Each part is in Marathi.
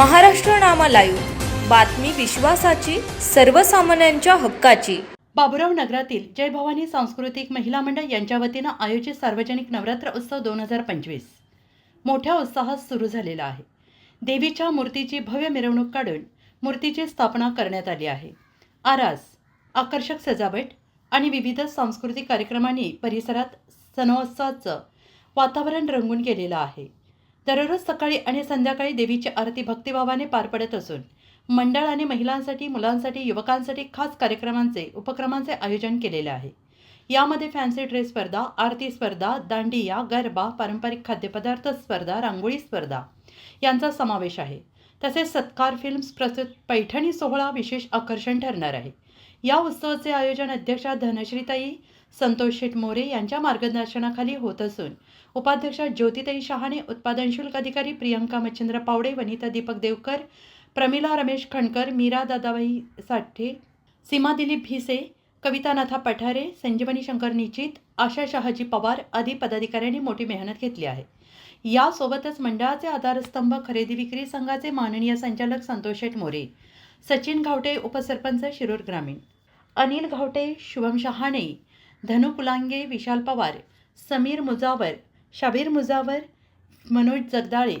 महाराष्ट्र नामा लाईव्ह. बातमी विश्वासाची सर्वसामान्यांच्या हक्काची. बाबुराव नगरातील जय भवानी सांस्कृतिक महिला मंडळ यांच्या वतीनं आयोजित सार्वजनिक नवरात्र उत्सव दोन हजार पंचवीस. मोठ्या उत्साहात सुरू झालेला आहे. देवीच्या मूर्तीची भव्य मिरवणूक काढून मूर्तीची स्थापना करण्यात आली आहे. आरास आकर्षक सजावट आणि विविध सांस्कृतिक कार्यक्रमांनी परिसरात सणोत्सवाचं वातावरण रंगून गेलेलं आहे. दररोज सकाळी आणि संध्याकाळी देवीची आरती भक्तिभावाने पार पडत असून मंडळ आणि महिलांसाठी मुलांसाठी युवकांसाठी खास कार्यक्रमांचे उपक्रमांचे आयोजन केलेले आहे. यामध्ये फॅन्सी ड्रेस स्पर्धा आरती स्पर्धा दांडिया गरबा पारंपरिक खाद्यपदार्थ स्पर्धा रांगोळी स्पर्धा यांचा समावेश आहे. तसेच सत्कार फिल्म्स प्रस्तुत पैठणी सोहळा विशेष आकर्षण ठरणार आहे. या उत्सवाचे आयोजन अध्यक्षा धनश्रीताई संतोष शेठ मोरे यांच्या मार्गदर्शनाखाली होत असून उपाध्यक्षा ज्योतिताई शहाणे उत्पादन शुल्क अधिकारी प्रियंका मच्छिंद्र पावडे वनिता दीपक देवकर प्रमिला रमेश खणकर मीरा दादाबाई साठे सीमा दिलीप भिसे कवितानाथा पठारे संजीवनी शंकर निचित आशा शहाजी पवार आदी पदाधिकाऱ्यांनी मोठी मेहनत घेतली आहे. यासोबतच मंडळाचे आधारस्तंभ खरेदी विक्री संघाचे माननीय संचालक संतोष शेठ मोरे सचिन घावटे उपसरपंच शिरूर ग्रामीण. अनिल घावटे शुभम शहाणे धनु कुलांगे विशाल पवार समीर मुजावर शाबीर मुजावर मनोज जगदाळे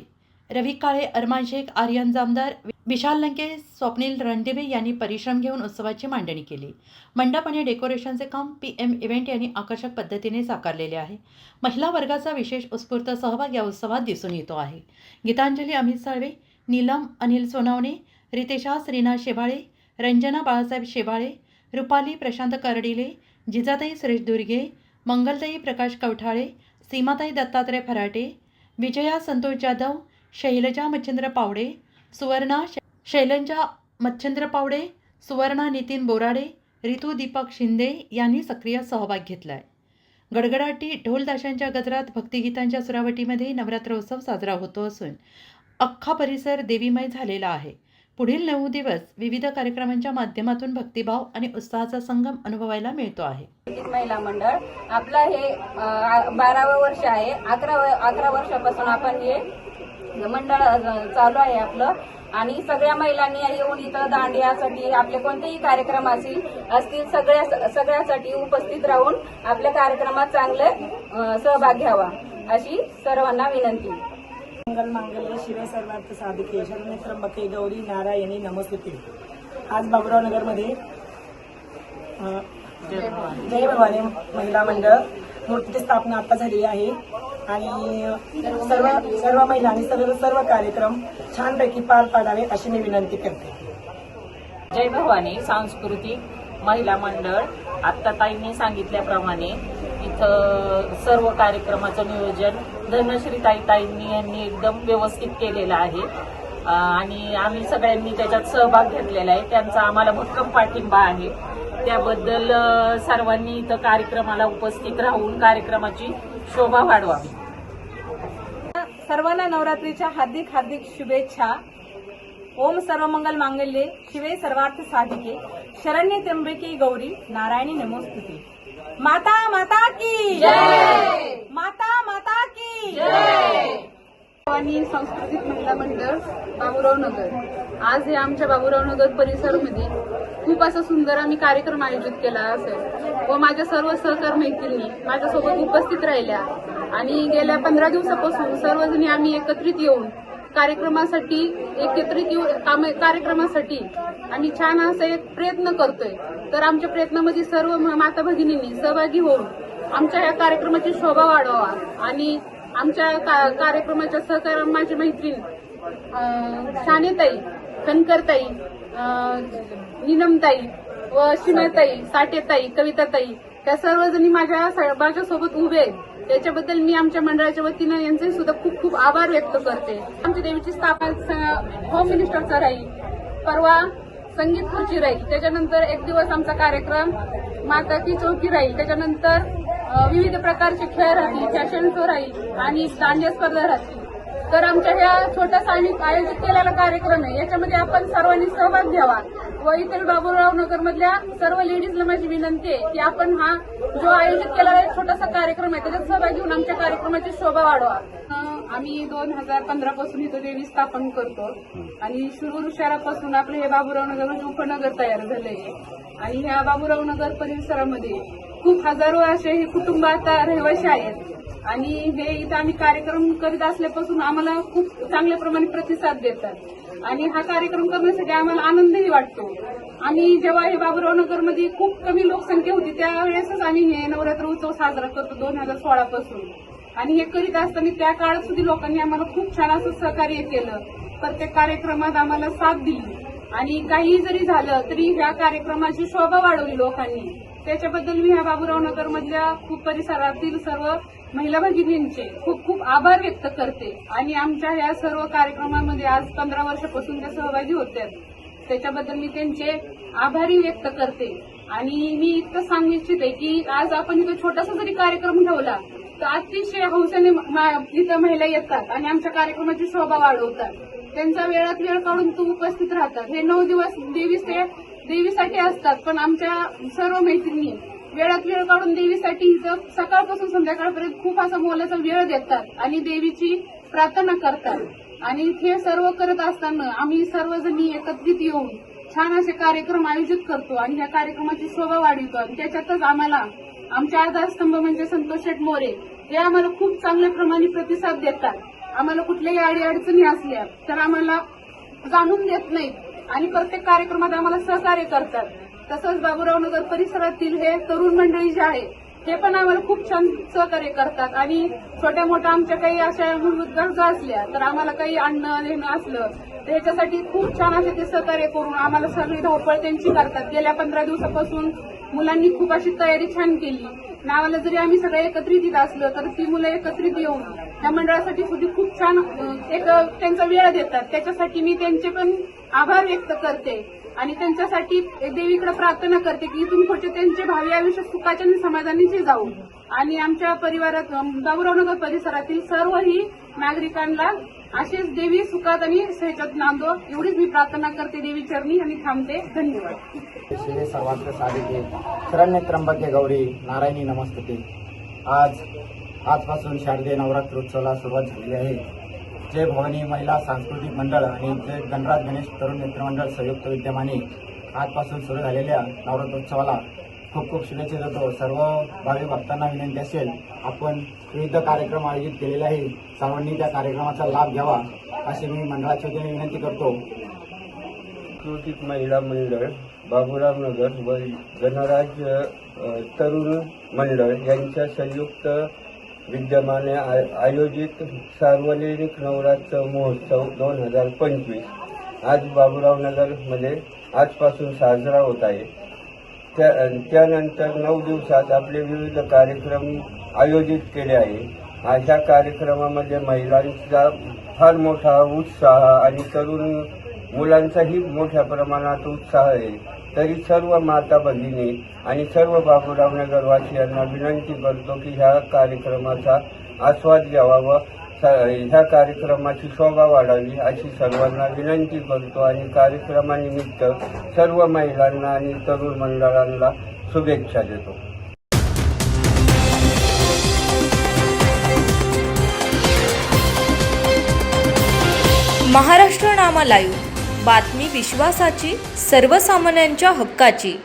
रवी काळे अरमान शेख आर्यन जामदार विशाल लंके स्वप्नील रणदिवे यांनी परिश्रम घेऊन उत्सवाची मांडणी केली. मंडप आणि डेकोरेशनचे काम पी एम इव्हेंट यांनी आकर्षक पद्धतीने साकारलेले आहे. महिला वर्गाचा विशेष उत्स्फूर्त सहभाग या उत्सवात दिसून येतो आहे. गीतांजली अमित साळवे नीलम अनिल सोनावणे रितेशा श्रीनाथ शेवाळे रंजना बाळासाहेब शेवाळे रुपाली प्रशांत कर्डिले जिजाताई सुरेश दुर्गे मंगलताई प्रकाश कवठाळे सीमाताई दत्तात्रय फराटे विजया संतोष जाधव शैलजा मच्छिंद्र पावडे सुवर्णा शैलजा मच्छिंद्र पावडे सुवर्णा नितीन बोराडे रितू दीपक शिंदे यांनी सक्रिय सहभाग घेतला आहे गडगडाटी ढोलदाशांच्या गजरात भक्तिगीतांच्या सुरावटीमध्ये नवरात्र उत्सव साजरा होतो असून अख्खा परिसर देवीमय झालेला आहे. पुढील नऊ दिवस विविध कार्यक्रमांच्या माध्यमातून भक्तिभाव आणि उत्साहाचा संगम अनुभवायला मिळतो आहे. महिला मंडळ आपलं हे बारावं वर्ष आहे. अकरा अकरा वर्षापासून आपण हे मंडळ चालू आहे आपलं. आणि सगळ्या महिलांनी येऊन इथं दांडियासाठी आपले कोणतेही कार्यक्रम असतील असतील सगळ्या सगळ्यासाठी उपस्थित राहून आपल्या कार्यक्रमात चांगले सहभाग घ्यावा अशी सर्वांना विनंती. मंगल मांगल्य शिवे सर्वार्थ साधिके. शरण्य त्र्यंबके गौरी नारायणी नमस्ते आज बाबुराव नगरमध्ये जय भवानी महिला मंडळ मूर्तीची स्थापना आता झालेली आहे. आणि सर्व सर्व महिलांनी सर्व सर्व कार्यक्रम छानपैकी पार पाडावे अशी मी विनंती करते. जय भवानी सांस्कृतिक महिला मंडळ. आत्ता ताईंनी सांगितल्याप्रमाणे इथं सर्व कार्यक्रमाचं नियोजन धनश्री ताई ताईंनी यांनी एकदम व्यवस्थित केलेलं आहे. आणि आम्ही सगळ्यांनी त्याच्यात सहभाग घेतलेला आहे. त्यांचा आम्हाला भक्कम पाठिंबा आहे. त्याबद्दल सर्वांनी इथं कार्यक्रमाला उपस्थित राहून कार्यक्रमाची शोभा वाढवावी. सर्वांना नवरात्रीच्या हार्दिक हार्दिक शुभेच्छा. ओम सर्व मंगल मांगल्ये. शिवे सर्वार्थ साधिके. शरण्य त्र्यंबके गौरी. नारायणी नमोस्तुती. माता माता की माता माता की भवानी सांस्कृतिक महिला मंडळ बाबुराव नगर. आज हे आमच्या बाबुराव नगर परिसरामध्ये खूप असा सुंदर आम्ही कार्यक्रम आयोजित केला असेल. व माझ्या सर्व सहकार मैत्रिणी माझ्यासोबत उपस्थित राहिल्या. आणि गेल्या पंधरा दिवसापासून सर्वजणी आम्ही एकत्रित येऊन कार्यक्रमासाठी एकत्रित येऊन काम- कार्यक्रमासाठी आणि छान असा एक प्रयत्न करतोय. तर आमच्या प्रयत्नामध्ये सर्व म- माता भगिनींनी सहभागी होऊन आमच्या या कार्यक्रमाची शोभा वाढवावा आणि आमच्या का- कार्यक्रमाच्या सहकार माझी मैत्रीण शानेताई खनकरताई निनमताई व शिमताई साठेताई कविताताई त्या सर्वजणी माझ्या स- माझ्यासोबत उभे आहेत. त्याच्याबद्दल मी आमच्या मंडळाच्या वतीनं यांचे सुद्धा खूप खूप आभार व्यक्त करते. आमच्या देवीची स्थापना स- होम मिनिस्टरचा राहील परवा संगीत खुर्ची राहील त्याच्यानंतर एक दिवस आमचा कार्यक्रम माता की चौकी राहील त्याच्यानंतर विविध प्रकारचे खेळ राहतील फॅशन शो राहील आणि दांडिया स्पर्धा राहतील तर आमच्या ह्या छोट्यासा आम्ही आयोजित केलेला कार्यक्रम आहे याच्यामध्ये आपण सर्वांनी सहभाग घ्यावा व इतर बाबूराव नगरमधल्या सर्व लेडीजला माझी विनंती आहे की आपण हा जो आयोजित केलेला एक छोटासा कार्यक्रम आहे त्याच्यात सहभागी घेऊन आमच्या कार्यक्रमाची शोभा वाढवा. आम्ही दोन हजार पंधरा पासून इथं देवी स्थापन करतो. आणि शिरूर शहरापासून आपलं हे बाबूराव नगर म्हणजे उपनगर तयार झालंय. आणि ह्या बाबूराव नगर परिसरामध्ये खूप हजारो असे हे कुटुंब आता रहिवाशी आहेत. आणि हे इथं आम्ही कार्यक्रम करीत असल्यापासून आम्हाला खूप चांगल्या प्रमाणे प्रतिसाद देतात. आणि हा कार्यक्रम करण्यासाठी आम्हाला आनंदही वाटतो. आम्ही जेव्हा हे बाबूराव नगरमध्ये खूप कमी लोकसंख्या होती त्यावेळेसच आम्ही हे नवरात्र उत्सव साजरा करतो दोन हजार सोळा पासून. आणि हे करीत असताना त्या काळात सुद्धा लोकांनी आम्हाला खूप छान असं सहकार्य केलं. प्रत्येक कार्यक्रमात आम्हाला साथ दिली. आणि काही जरी झालं तरी ह्या कार्यक्रमाची शोभा वाढवली लोकांनी. त्याच्याबद्दल मी ह्या बाबूराव नगर मधल्या खूप परिसरातील सर्व महिला भगिनींचे खूप खूप आभार व्यक्त करते. आणि आमच्या ह्या सर्व कार्यक्रमामध्ये आज पंधरा वर्षापासून त्या सहभागी होत्या त्याच्याबद्दल मी त्यांचे आभारी व्यक्त करते. आणि मी इतकं सांगू इच्छिते की आज आपण इथं छोटासा जरी कार्यक्रम ठेवला तर अतिशय हौसेने इथं महिला येतात आणि आमच्या कार्यक्रमाची शोभा वाढवतात. त्यांचा वेळात वेळ काढून तू उपस्थित राहतात. हे नऊ दिवस देवी ते देवीसाठी असतात पण आमच्या सर्व मैत्रिणी वेळात वेळ काढून देवीसाठी सकाळपासून संध्याकाळपर्यंत खूप असा मोलाचा वेळ देतात आणि देवीची प्रार्थना करतात. आणि हे सर्व करत असताना आम्ही सर्वजणी एकत्रित येऊन छान असे कार्यक्रम आयोजित करतो आणि या कार्यक्रमाची शोभा वाढवितो. आणि त्याच्यातच आम्हाला आमचे आधारस्तंभ म्हणजे संतोष शेठ मोरे हे आम्हाला खूप चांगल्या प्रमाणे प्रतिसाद देतात. आम्हाला कुठल्याही अडीअडचणी असल्या तर आम्हाला जाणून देत नाहीत. आणि प्रत्येक कार्यक्रमात आम्हाला सहकार्य करतात. तसंच बाबूराव नगर परिसरातील हे तरुण मंडळी जे आहे ते पण आम्हाला खूप छान सहकार्य करतात. आणि छोट्या मोठ्या आमच्या काही अशा मूलभूत गरजा असल्या तर आम्हाला काही आणणं देणं असलं तर ह्याच्यासाठी खूप छान असे ते सहकार्य करून आम्हाला सगळी धावपळ त्यांची करतात. गेल्या पंधरा दिवसापासून मुलांनी खूप अशी तयारी छान केली. नावाला जरी आम्ही सगळे एकत्रित येत असलो तर ती मुलं एकत्रित येऊन त्या मंडळासाठी सुद्धा खूप छान एक त्यांचा वेळ देतात. त्याच्यासाठी मी त्यांचे पण आभार व्यक्त करते. आणि त्यांच्यासाठी देवीकडे प्रार्थना करते की इथून पुढचे त्यांचे भावी आयुष्य सुखाच्या आणि समाधानीचे जाऊ. आणि आमच्या परिवारात अं, बाबुरावनगर परिसरातील सर्वही नागरिकांना अशीच देवी सुखात आणि सहजात नांदो एवढीच मी प्रार्थना करते. देवी चरणी आणि थांबते. धन्यवाद. शिवे सर्वार्थ साधिके शरण्य त्र्यंबके गौरी नारायणी नमस्ते आज आजपासून शारदीय नवरात्रोत्सवाला सुरुवात झालेली आहे. जय भवानी महिला सांस्कृतिक मंडळ आणि जय गणराज गणेश तरुण नेत्रमंडळ संयुक्त विद्यमाने आजपासून सुरू झालेल्या नवरात्रोत्सवाला खूप खूप शुभेच्छा देतो. सर्व भावी भक्तांना विनंती असेल आपण विविध कार्यक्रम आयोजित केलेले आहे सर्वांनी त्या कार्यक्रमाचा लाभ घ्यावा अशी मी मंडळाच्या वतीने विनंती करतो. सांस्कृतिक महिला मंडळ बाबुराव नगर व गणराज तरुण मंडळ यांच्या संयुक्त विद्यमाने आयोजित सार्वजनिक नवरात्र महोत्सव दोन हजार पंचवीस आज बाबुराव नगरमध्ये आजपासून साजरा होत आहे. त्या त्यानंतर नऊ दिवसात आपले विविध कार्यक्रम आयोजित केले आहे. अशा कार्यक्रमामध्ये महिलांचा फार मोठा उत्साह आणि तरुण मुलांचाही मोठ्या प्रमाणात उत्साह आहे. तरी सर्व माता भगिनी आणि सर्व बाबूराव नगरवासियांना विनंती करतो की ह्या कार्यक्रमाचा आस्वाद घ्यावा ह्या कार्यक्रमाची शोभा वाढावी अशी सर्वांना विनंती करतो आणि कार्यक्रमानिमित्त सर्व महिलांना आणि तरुण मंडळांना शुभेच्छा देतो. महाराष्ट्र नामा लाईव्ह. बातमी विश्वासाची सर्वसामान्यांच्या हक्काची.